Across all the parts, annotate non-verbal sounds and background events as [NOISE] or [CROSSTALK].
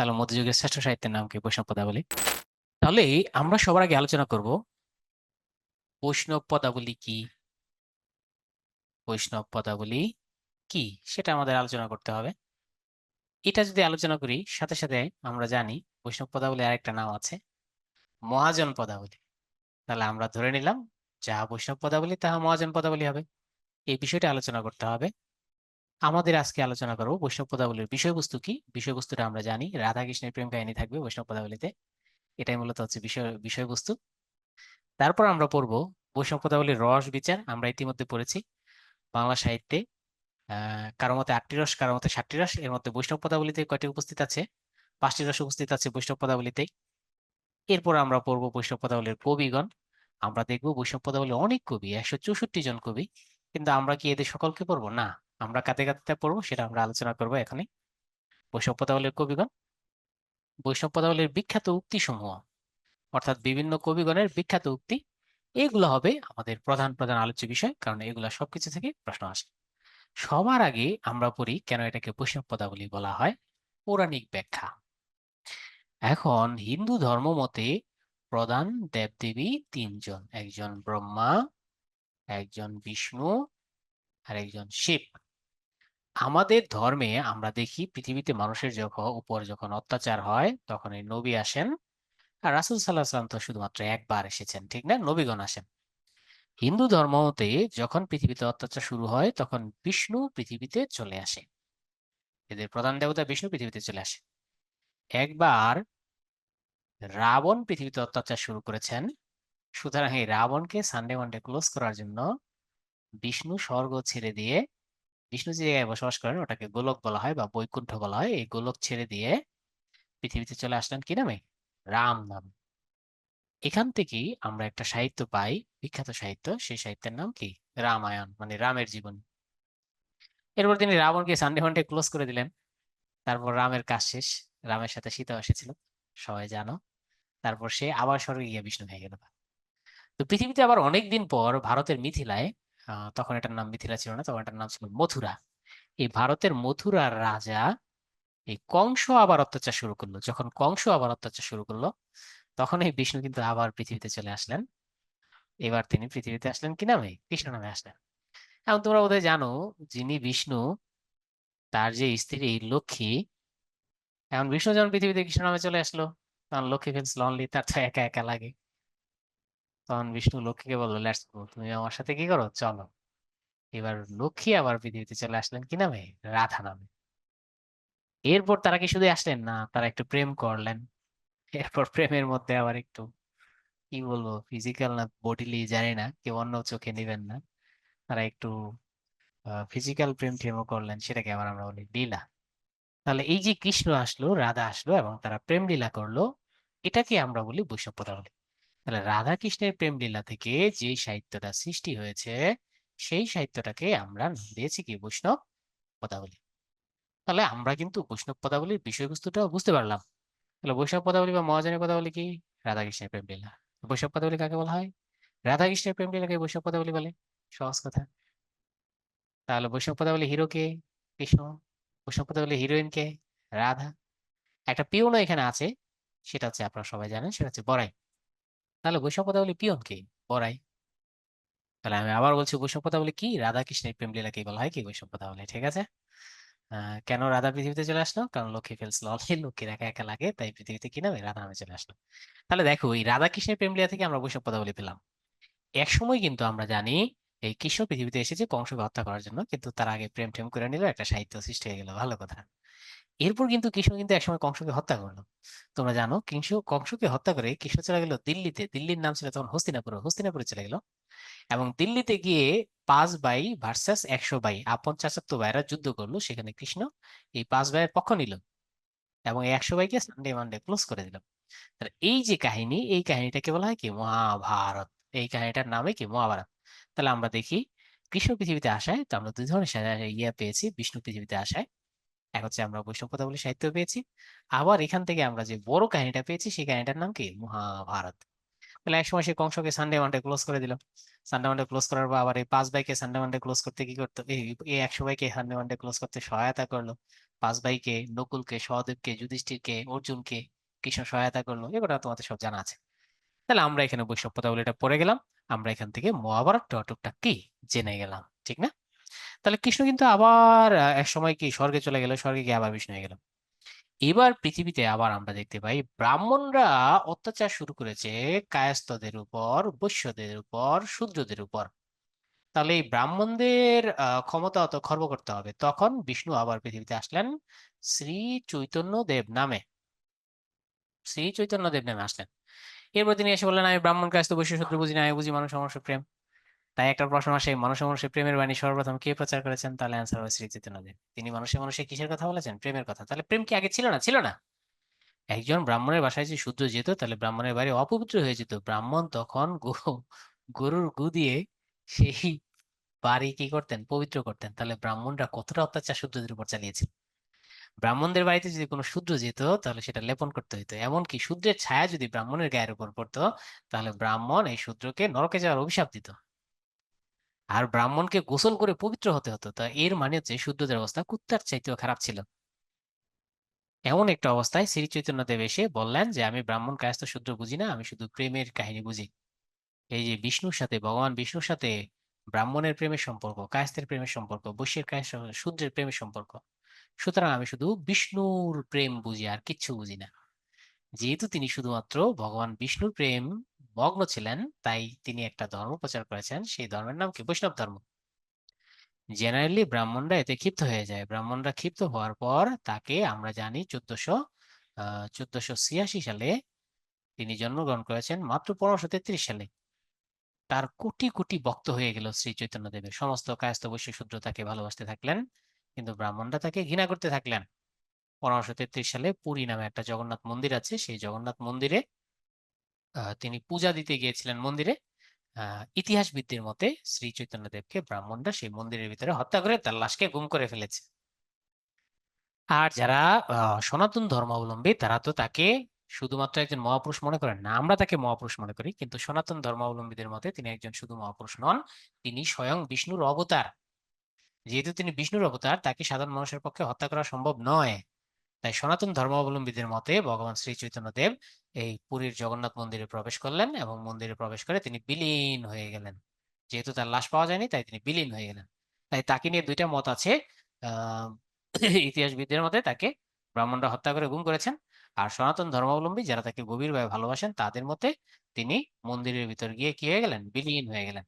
তাহলে মধ্যযুগের শ্রেষ্ঠ সাহিত্যের নাম কি? বৈষ্ণব পদাবলী। তাহলে আমরা সবার আগে আলোচনা করব, বৈষ্ণব পদাবলী কি? বৈষ্ণব পদাবলী কি? সেটা আমাদের আলোচনা করতে হবে। এটা যদি আলোচনা করি, সাথে সাথে আমরা জানি বৈষ্ণব পদাবলী আরেকটা নাম আছে, মহাজন পদাবলী। তাহলে আমরা ধরে নিলাম যাহা বৈষ্ণব পদাবলী, তাহা মহাজন পদাবলী হবে। এই বিষয়টা আলোচনা করতে হবে। আমাদের আজকে আলোচনা করব বৈষ্ণব পদাবলীর বিষয়বস্তু কি? বিষয়বস্তুটা আমরা জানি রাধা কৃষ্ণের প্রেম কাহিনী থাকবে বৈষ্ণব পদাবলীতে এটাই মূলত হচ্ছে বিষয়, বিষয়বস্তু। তারপর আমরা পড়ব বৈষ্ণব পদাবলীর রস বিচার, আমরা ইতিমধ্যে পড়েছি বাংলা সাহিত্যে। কারও মতে আটটি রস, কারও মতে ষাটটি রস। এর মধ্যে বৈষ্ণব পদাবলীতে কয়টি উপস্থিত আছে? পাঁচটি রস উপস্থিত আছে বৈষ্ণব পদাবলীতে এরপর আমরা পড়ব বৈষ্ণব পদাবলীর কবিগণ। আমরা দেখব বৈষ্ণব পদাবলীর অনেক কবি, একশো চৌষট্টি জন কবি। কিন্তু আমরা কি এদের সকলকে পড়ব? না। আমরা কাতে কাতে পড়ব সেটা আমরা আলোচনা করব এখানে। বৈষ্ণব পদাবলীর কবিগণ। বৈষ্ণব পদাবলীর বিখ্যাত উক্তি সমূহ অর্থাৎ বিভিন্ন কবিগণের বিখ্যাত উক্তি, এগুলো হবে আমাদের প্রধান প্রধান আলোচ্য বিষয়, কারণ এগুলা সবকিছু থেকে প্রশ্ন আসে। সবার আগে আমরা পড়ি কেন এটাকে বৈষ্ণব পদাবলী বলা হয়? পৌরাণিক ব্যাখ্যা। এখন হিন্দু ধর্ম মতে প্রধান দেবদেবী তিনজন, একজন ব্রহ্মা, একজন বিষ্ণু আর একজন শিব। আমাদের ধর্মে আমরা দেখি পৃথিবীতে মানুষের যখন উপর যখন অত্যাচার হয়, তখন এই নবী আসেন। আর রাসুল সাল্লাহ সাল্লাম তো শুধুমাত্র একবার এসেছেন, ঠিক না? নবীগণ আসেন। হিন্দু ধর্মতে যখন পৃথিবীতে অত্যাচার শুরু হয়, তখন বিষ্ণু পৃথিবীতে চলে আসে। এদের প্রধান দেবতা বিষ্ণু পৃথিবীতে চলে আসে একবার রাবণ পৃথিবীতে অত্যাচার শুরু করেছেন। সুতরাং এই রাবণকে সানডে মানডে ক্লোজ করার জন্য বিষ্ণু স্বর্গ ছেড়ে দিয়ে বিষ্ণু যে জায়গায় বসবাস করেন, ওটাকে গোলক বলা হয় বা বৈকুণ্ঠ বলা হয়। এই গোলক ছেড়ে দিয়ে পৃথিবীতে চলে আসলেন কি নামে? রাম নাম। এখান থেকেই আমরা একটা সাহিত্য পাই, বিখ্যাত সাহিত্য। সেই সাহিত্যের নাম কি? রামায়ণ মানে রামের জীবন। এরপর তিনি রাবণকে সানডে মানডে ক্লোজ করে দিলেন। তারপর রামের কাজ শেষ। রামের সাথে সীতা এসেছিল, সবাই জানো। তারপর সে আবার স্বর্গে গিয়ে বিষ্ণু হয়ে গেল। তো পৃথিবীতে আবার অনেকদিন পর ভারতের মিথিলায় তখন এটার নাম মিথিলা ছিল না, তখন এটার নাম ছিল মথুরা। এই ভারতের মথুরার রাজা এই কংস আবার অত্যাচার শুরু করল। যখন কংস আবার অত্যাচার শুরু করল, তখন এই বিষ্ণু কিন্তু আবার পৃথিবীতে চলে আসলেন। এবার তিনি পৃথিবীতে আসলেন কি নামে? কৃষ্ণ নামে আসলেন। এখন তোমরা বোধহয় জানো, যিনি বিষ্ণু, তার যে স্ত্রী লক্ষ্মী, এখন বিষ্ণু যখন পৃথিবীতে কৃষ্ণ নামে চলে আসলো, তখন লক্ষ্মী ফিলস লনলি তার তো একা একা লাগে। তখন বিষ্ণু লক্ষ্মীকে বলল লেটস গো, তুমি আমার সাথে কি করো? চলো। এবার লক্ষ্মী আবার পৃথিবীতে চলে আসলেন কি নামে? রাধা নামে। এরপর তারা কি শুধু আসলেন? না, তারা একটু প্রেম করলেন। এরপর প্রেমের মধ্যে আবার একটু, কি বলব ফিজিক্যাল না বডিলি জানি না, কেউ অন্য চোখে নেবেন না। তারা একটু ফিজিক্যাল প্রেম টেমও করলেন, সেটাকে আবার আমরা বলি লীলা। তাহলে এই যে কৃষ্ণ আসলো, রাধা আসলো এবং তারা প্রেম লীলা করল, এটাকে আমরা বলি বৈষ্ণব পদাবলী তাহলে রাধা কৃষ্ণের প্রেম লীলা থেকে যে সাহিত্যটা সৃষ্টি হয়েছে, সেই সাহিত্যটাকে আমরা দিয়েছি কি বৈষ্ণব পদাবলী? তাহলে আমরা কিন্তু বৈষ্ণব পদাবলীর বিষয়বস্তুটা বুঝতে পারলাম। তাহলে বৈষ্ণব পদাবলী বা মহাজনের পদাবলী কি? রাধা কৃষ্ণের প্রেম লীলা বৈষ্ণব পদাবলী কাকে বলা হয়? রাধা কৃষ্ণের প্রেম লীলাকে বৈষ্ণব পদাবলী বলে। সহজ কথা। তাহলে বৈষ্ণব পদাবলী হিরো কে? কৃষ্ণ। বৈষ্ণব পদাবলী হিরোইন কে? রাধা। একটা পিওনও এখানে আছে, সেটা হচ্ছে আপনারা সবাই জানেন, সেটা হচ্ছে বড়াই। তাহলে বৈষ্ণব পদাবলী পিয়ন কে? বড়াই। তাহলে আমি আবার বলছি বৈষ্ণব পদাবলী কি? রাধা কৃষ্ণের প্রেম লীলাকে বলা হয় কি বৈষ্ণব পদাবলী ঠিক আছে। কেন রাধা পৃথিবীতে চলে আসলো? কারণ লক্ষ্মী ফেলস ললে লক্ষ্মীর একা একা লাগে, তাই পৃথিবীতে কি নামে? রাধা নামে চলে আসলো। তাহলে দেখো, এই রাধা কৃষ্ণের প্রেম লীলা থেকে আমরা বৈষ্ণব পদাবলী পেলাম। এক সময় কিন্তু আমরা জানি, এই কৃষ্ণ পৃথিবীতে এসেছে কংসকে হত্যা করার জন্য, কিন্তু তার আগে প্রেম টেম করে নিল, একটা সাহিত্য সৃষ্টি হয়ে গেল। ভালো কথা। এরপর কিন্তু কৃষ্ণ কিন্তু একসময় কংসকে হত্যা করল। তোমরা জানো কৃষ্ণ কংসকে হত্যা করে কৃষ্ণ চলে গেল দিল্লিতে। দিল্লির নাম ছিল তখন হস্তিনাপুর। হস্তিনাপুরে চলে গেল এবং দিল্লিতে গিয়ে পাঁচ বাই ভার্সাস একশো ভাই, আপন চাচাতো ভাইরা যুদ্ধ করল। সেখানে কৃষ্ণ এই পাঁচ ভাইয়ের পক্ষ নিল এবং একশো ভাইকে সানডে মানডে ক্লোজ করে দিল। এই যে কাহিনী, এই কাহিনীটাকে বলা হয় কি? মহাভারত। এই কাহিনীটার নামে কি? মহাভারত। তাহলে আমরা দেখি, কৃষ্ণ পৃথিবীতে আসায় তো আমরা দুই ধরনের ইয়ে পেয়েছি, বিষ্ণু পৃথিবীতে আসায়। এক হচ্ছে আমরা বৈষ্ণব পদাবলী সাহিত্য পেয়েছি। আবার এখান থেকে আমরা যে বড় কাহিনীটা পেয়েছি, সেই কাহিনীটার নাম কি? মহাভারত। তাহলে একসময় সে কংসকে সানডে মানডে ক্লোজ করে দিল। সানডে মানডে ক্লোজ করার পর আবার এই পাঁচ ভাইকে সানডে মানডে ক্লোজ করতে কি করতো? এই একশো ভাইকে সানডে মানডে ক্লোজ করতে সহায়তা করল। পাঁচ ভাইকে, নকুলকে, সহদেবকে, যুধিষ্ঠিরকে, অর্জুনকে কৃষ্ণ সহায়তা করল। এগুলো তোমাদের সব জানা আছে। তাহলে আমরা এখানে বৈষ্ণব পদাবলীটা পড়ে গেলাম। আমরা এখান থেকে মহাভারত টটকটা কি? জেনে গেলাম, ঠিক না? তাহলে কৃষ্ণ কিন্তু আবার এক সময় কি স্বর্গে চলে গেল, স্বর্গে গিয়ে আবার বিষ্ণু হয়ে গেল। এবার পৃথিবীতে আবার আমরা দেখতে পাই, ব্রাহ্মণরা অত্যাচার শুরু করেছে কায়স্থদের উপর, বৈশ্যদের উপর, শূদ্রদের উপর। তাহলে এই ব্রাহ্মণদের ক্ষমতা অত খর্ব করতে হবে। তখন বিষ্ণু আবার পৃথিবীতে আসলেন, শ্রী চৈতন্য দেব নামে। শ্রী চৈতন্য দেব নামে আসলেন। এরপর তিনি এসে বললেন, আমি ব্রাহ্মণ, কায়স্থ, বৈশ্য শত্রু বুঝি না, আমি বুঝি মানুষ মানুষ প্রেম। তাই একটা প্রশ্ন আসে, মানুষ মানুষের প্রেমের বাণী সর্বপ্রথম কে প্রচার করেছেন? তাহলে অ্যান্সার হবে শ্রী চৈতন্যদেব তিনি মানুষে মানুষে কিসের কথা বলেছেন? প্রেমের কথা। তাহলে প্রেম কি আগে ছিল না? ছিল না। একজন ব্রাহ্মণের বাসায় যে শূদ্র যেত, তাহলে ব্রাহ্মণের বাড়ি অপবিত্র হয়ে যেত। ব্রাহ্মণ তখন গরুর গু দিয়ে সেই বাড়ি কি করতেন? পবিত্র করতেন। তাহলে ব্রাহ্মণরা কতটা অত্যাচার শূদ্রদের উপর চালিয়েছে ব্রাহ্মণদের বাড়িতে যদি কোনো শূদ্র যেত, তাহলে সেটা লেপন করতে হইতো। এমনকি শূদ্রের ছায়া যদি ব্রাহ্মণের গায়ের উপর পড়তো, তাহলে ব্রাহ্মণ এই শূদ্রকে নরকে যাওয়ার অভিশাপ দিত। আর ব্রাহ্মণকে গোসল করে পবিত্র হতে হতো। তা এর মানে হচ্ছে শুদ্ধদের অবস্থা কুত্তার চাইতেও খারাপ ছিল। এমন একটা অবস্থায় শ্রী চৈতন্যদেব এসে বললেন যে, আমি ব্রাহ্মণ কায়স্থ শূদ্র বুঝি না, আমি শুধু প্রেমের কাহিনী বুঝি। এই যে বিষ্ণুর সাথে, ভগবান বিষ্ণুর সাথে ব্রাহ্মণের প্রেমের সম্পর্ক, কায়স্থের প্রেমের সম্পর্ক, বৈশ্যের কায়স্থ, শূদ্রের প্রেমের সম্পর্ক, সুতরাং আমি শুধু বিষ্ণুর প্রেম বুঝি আর কিচ্ছু বুঝি না। যেহেতু তিনি শুধুমাত্র ভগবান বিষ্ণুর প্রেম মগ্ন ছিলেন, তাই তিনি একটা ধর্ম প্রচার করেছেন, সেই ধর্মের নাম কি? বৈষ্ণব ধর্ম। জেনারেলি ব্রাহ্মণরা এতে ক্ষিপ্ত হয়ে যায়। ব্রাহ্মণরা ক্ষিপ্ত হওয়ার পর তাকে আমরা জানি চোদ্দশো চোদ্দশো ছিয়াশি সালে তিনি জন্মগ্রহণ করেছেন, মাত্র পনেরোশো তেত্রিশ সালে। তার কোটি কোটি ভক্ত হয়ে গেল শ্রী চৈতন্যদেবের। সমস্ত কায়স্থ বৈশ্য শূদ্র তাকে ভালোবাসতে থাকলেন, কিন্তু ব্রাহ্মণরা তাকে ঘৃণা করতে থাকলেন। পনেরোশো তেত্রিশ সালে পুরী নামে একটা জগন্নাথ মন্দির আছে, সেই জগন্নাথ মন্দিরে তিনি পূজা দিতে গিয়েছিলেন মন্দিরে। ইতিহাসবিদদের মতে শ্রী চৈতন্যদেবকে ব্রাহ্মণরা সেই মন্দিরের ভিতরে হত্যা করে তার লাশকে গুম করে ফেলেছে। আর যারা সনাতন ধর্মাবলম্বী তারা তো তাকে শুধুমাত্র একজন মহাপুরুষ মনে করেন না, আমরা তাকে মহাপুরুষ মনে করি। কিন্তু সনাতন ধর্মাবলম্বীদের মতে তিনি একজন শুধু মহাপুরুষ নন, তিনি স্বয়ং বিষ্ণুর অবতার। যেহেতু তিনি বিষ্ণুর অবতার, তাকে সাধারণ মানুষের পক্ষে হত্যা করা সম্ভব নয়। তাই সনাতন ধর্মাবলম্বীদের মতে ভগবান শ্রী চৈতন্যদেব এই পুরীর জগন্নাথ মন্দিরে প্রবেশ করলেন এবং মন্দিরে প্রবেশ করে তিনি বিলীন হয়ে গেলেন। যেহেতু তার লাশ পাওয়া যায়নি, তাই তিনি বিলীন হয়ে গেলেন। তাই তাকে নিয়ে দুইটা মত আছে। [CLEARS THROAT] ইতিহাসবিদদের মতে তাকে ব্রাহ্মণরা হত্যা করে গুম করেছেন। আর সনাতন ধর্মাবলম্বী যারা তাকে গভীরভাবে ভালোবাসেন, তাদের মতে তিনি মন্দিরের ভিতর গিয়ে কি হয়ে গেলেন? বিলীন হয়ে গেলেন।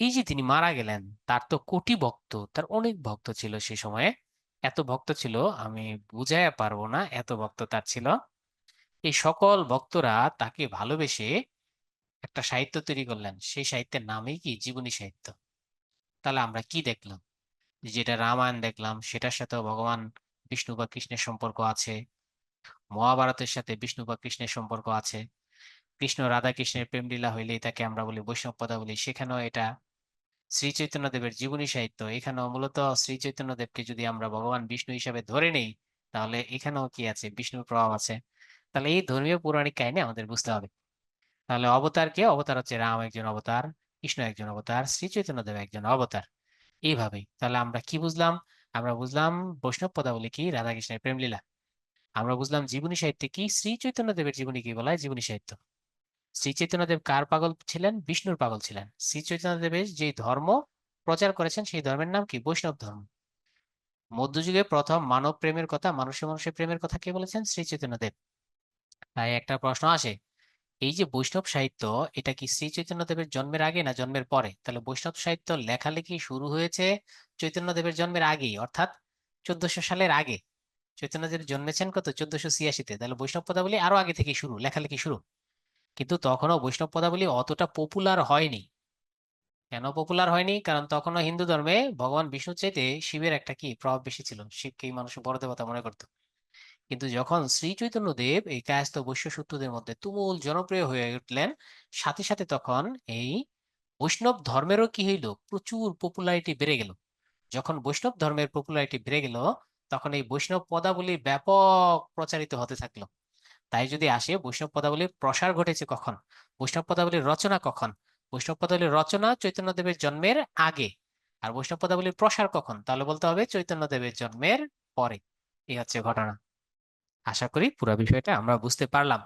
এই যে তিনি মারা গেলেন, তার তো কোটি ভক্ত, তার অনেক ভক্ত ছিল সে সময়ে। এত ভক্ত ছিল, আমি বুঝাইয়া পারব না এত ভক্ত তার ছিল। এই সকল ভক্তরা তাকে ভালোবেসে একটা সাহিত্য তৈরি করলেন। সেই সাহিত্যের নামই কি? জীবনী সাহিত্য। তাহলে আমরা কি দেখলাম? যেটা রামায়ণ দেখলাম, সেটার সাথেও ভগবান বিষ্ণু বা কৃষ্ণের সম্পর্ক আছে। মহাভারতের সাথে বিষ্ণু বা কৃষ্ণের সম্পর্ক আছে। কৃষ্ণ রাধা কৃষ্ণের প্রেম লীলা হইলেই তাকে আমরা বলি বৈষ্ণব পদা বলি সেখানেও এটা শ্রী চৈতন্যদেবের জীবনী সাহিত্য। এখানেও মূলত শ্রী চৈতন্যদেবকে যদি আমরা ভগবান বিষ্ণু হিসাবে ধরে নেই, তাহলে এখানেও কি আছে? বিষ্ণুর প্রভাব আছে। তাহলে এই ধর্মীয় পৌরাণিক কাহিনী আমাদের বুঝতে হবে। তাহলে অবতার কে? অবতার হচ্ছে রাম একজন অবতার, কৃষ্ণ একজন অবতার, শ্রী চৈতন্যদেব একজন অবতার। এইভাবেই। তাহলে আমরা কি বুঝলাম? আমরা বুঝলাম বৈষ্ণব পদাবলী কি? রাধাকৃষ্ণের প্রেমলীলা। আমরা বুঝলাম জীবনী সাহিত্যে কি? শ্রী চৈতন্যদেবের জীবনী কি বলা হয়? জীবনী সাহিত্য। শ্রী চৈতন্যদেব কার পাগল ছিলেন? বিষ্ণুর পাগল ছিলেন। শ্রী চৈতন্যদেবের যে ধর্ম প্রচার করেছেন, সেই ধর্মের নাম কি? বৈষ্ণব ধর্ম। মধ্যযুগে প্রথম মানব প্রেমের কথা মানুষের মানুষের প্রেমের কথা কে বলেছেন? শ্রী চৈতন্যদেব। তাই একটা প্রশ্ন আসে, এই যে বৈষ্ণব সাহিত্য, এটা কি শ্রী চৈতন্যদেবের জন্মের আগে না জন্মের পরে? তাহলে বৈষ্ণব সাহিত্য লেখালেখি শুরু হয়েছে চৈতন্যদেবের জন্মের আগেই, অর্থাৎ চোদ্দশো সালের আগে। চৈতন্যদেব জন্মেছেন কত? চোদ্দশো ছিয়াশিতে। তাহলে বৈষ্ণব পদাবলী আরও আগে থেকে শুরু, লেখালেখি শুরু। কিন্তু তখনও বৈষ্ণব পদাবলী অতটা পপুলার হয়নি। কেন পপুলার হয়নি? কারণ তখনও হিন্দু ধর্মে ভগবান বিষ্ণুর চাইতে শিবের একটা কি প্রভাব বেশি ছিল, শিবকেই মানুষ বড় দেবতা মনে করতো। কিন্তু যখন শ্রী চৈতন্যদেব এই কায়স্থ বৈশ্য সূত্রদের মধ্যে তুমুল জনপ্রিয় হয়ে উঠলেন, সাথে সাথে তখন এই বৈষ্ণব ধর্মেরও কি হইল? প্রচুর পপুলারিটি বেড়ে গেল। যখন বৈষ্ণব ধর্মের পপুলারিটি বেড়ে গেল, তখন এই বৈষ্ণব পদাবলী ব্যাপক প্রচারিত হতে থাকল। তাই যদি আসে বৈষ্ণব পদাবলীর প্রসার ঘটেছে কখন? বৈষ্ণব পদাবলীর রচনা কখন? বৈষ্ণব পদাবলীর রচনা চৈতন্যদেবের জন্মের আগে। আর বৈষ্ণব পদাবলীর প্রসার কখন? তাহলে বলতে হবে চৈতন্যদেবের জন্মের পরে। এই হচ্ছে ঘটনা। আশা করি পুরো বিষয়টা আমরা বুঝতে পারলাম।